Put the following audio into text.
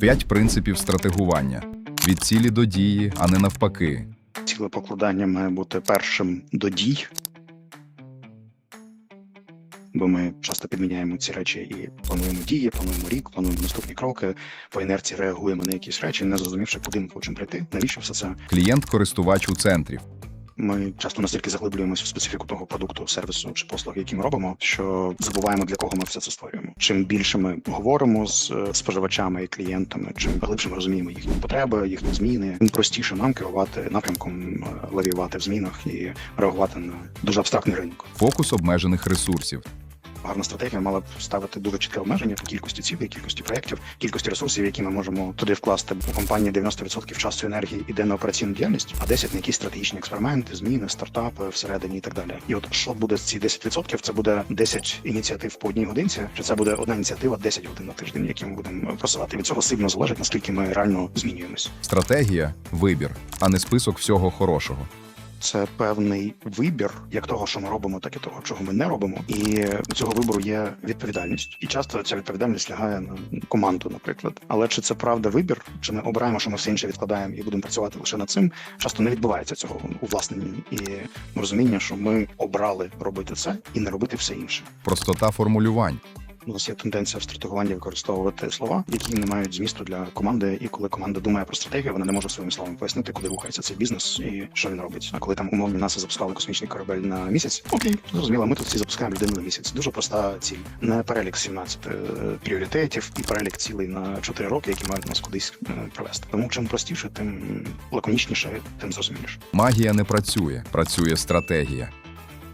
П'ять принципів стратегування від цілі до дії, а не навпаки. Ціле покладання має бути першим до дій. Бо ми часто підміняємо ці речі і плануємо дії, плануємо рік, плануємо наступні кроки, по інерції реагуємо на якісь речі, не зрозумівши, куди ми хочемо прийти, навіщо все це. Клієнт-користувач у центрі. Ми часто настільки заглиблюємося в специфіку того продукту, сервісу чи послуги, які ми робимо, що забуваємо для кого ми все це створюємо. Чим більше ми говоримо з е, споживачами і клієнтами, чим глибше ми розуміємо їхні потреби, їхні зміни, тим простіше нам керувати напрямком, е, лавіювати в змінах і реагувати на дуже абстрактний ринок. Фокус обмежених ресурсів. Гарна стратегія мала б ставити дуже чітке обмеження в кількості цілей, кількості проєктів, кількості ресурсів, які ми можемо туди вкласти. У компанії 90% часу енергії іде на операційну діяльність, а 10% на якісь стратегічні експерименти, зміни, стартапи всередині і так далі. І от що буде з ці 10%? Це буде 10 ініціатив по одній годинці, чи це буде одна ініціатива 10 годин на тиждень, які ми будемо просувати. Від цього сильно залежить, наскільки ми реально змінюємось. Стратегія вибір, а не список всього хорошого. Це певний вибір як того, що ми робимо, так і того, чого ми не робимо. І у цього вибору є відповідальність. І часто ця відповідальність лягає на команду, наприклад. Але чи це правда вибір? Чи ми обираємо, що ми все інше відкладаємо і будемо працювати лише над цим? Часто не відбувається цього увласнення і розуміння, що ми обрали робити це і не робити все інше. Простота формулювань. У нас є тенденція в стратегуванні використовувати слова, які не мають змісту для команди. І коли команда думає про стратегію, вона не може своїми словами пояснити, куди рухається цей бізнес і що він робить. А коли там умовні НАСА запускали космічний корабель на місяць, окей, зрозуміло, ми тут всі запускаємо людину на місяць. Дуже проста ціль. Не перелік 17 е, пріоритетів і перелік цілей на 4 роки, які мають нас кудись е, провести. Тому чим простіше, тим лаконічніше, тим зрозуміліше. Магія не працює, працює стратегія.